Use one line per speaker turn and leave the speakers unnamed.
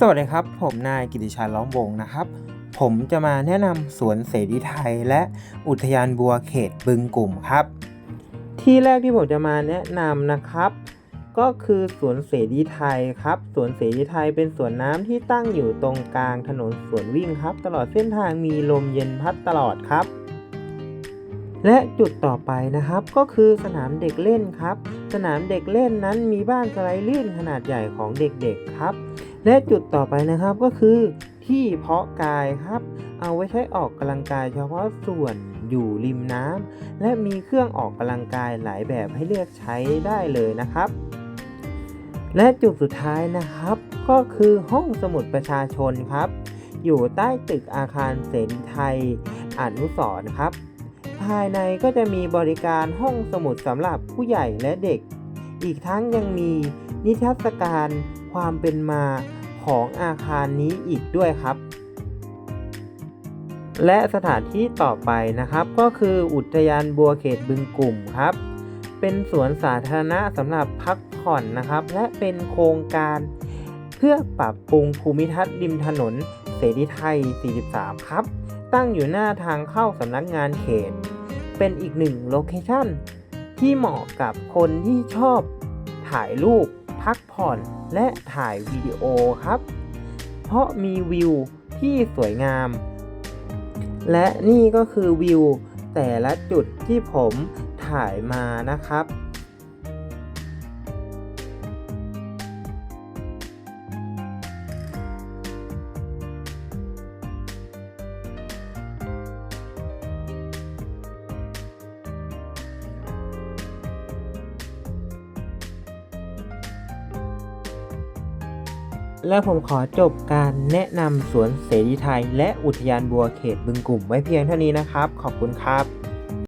สวัสดีครับ ผมนายกิติชัยล้อมวงนะครับ ผมจะมาแนะนำสวนเสรีไทย และอุทยานบัวเขตบึงกลุ่มครับ ที่แรกที่ผมจะมาแนะนำนะครับ ก็คือสวนเสรีไทยครับสวนเสรีไทยเป็นสวนน้ำที่ตั้งอยู่ตรงกลางถนนสวนวิ่งครับ ตลอดเส้นทางมีลมเย็นพัดตลอดครับ และจุดต่อไปนะครับก็คือสนามเด็กเล่นครับ สนามเด็กเล่นนั้นมีบ้านสไลด์ลื่นขนาดใหญ่ของเด็กๆครับ และจุดต่อไปนะครับก็คือที่เพาะกายครับ เอาไว้ใช้ออกกำลังกายเฉพาะส่วนอยู่ริมน้ำและมีเครื่องออกกำลังกายหลายแบบให้เลือกใช้ได้เลยนะครับ และจุดสุดท้ายนะครับ ก็คือห้องสมุดประชาชนครับ อยู่ใต้ตึกอาคารเสรีไทยอนุสรณ์ครับ ภายในก็จะมีบริการห้องสมุดสำหรับผู้ใหญ่และเด็ก อีกทั้งยังมีนิทรรศการความเป็นมาของอาคารนี้อีกด้วยครับ และสถานที่ต่อไปนะครับ ก็คืออุทยานบัวเขตบึงกลุ่มครับ เป็นสวนสาธารณะสำหรับพักผ่อนนะครับ และเป็นโครงการเพื่อปรับปรุงภูมิทัศน์ริมถนนเสรีไทย 43 ครับ ตั้งอยู่หน้าทางเข้าสำนักงานเขต เป็นอีกหนึ่งโลเคชั่นที่เหมาะกับคนที่ชอบถ่ายรูป พักผ่อนและถ่ายวิดีโอครับ เพราะมีวิวที่สวยงาม และนี่ก็คือวิวแต่ละจุดที่ผมถ่ายมานะครับ และผมขอจบการแนะนำสวนเสรีไทย และอุทยานบัวเขตบึงกลุ่มไว้เพียงเท่านี้นะครับ ขอบคุณครับ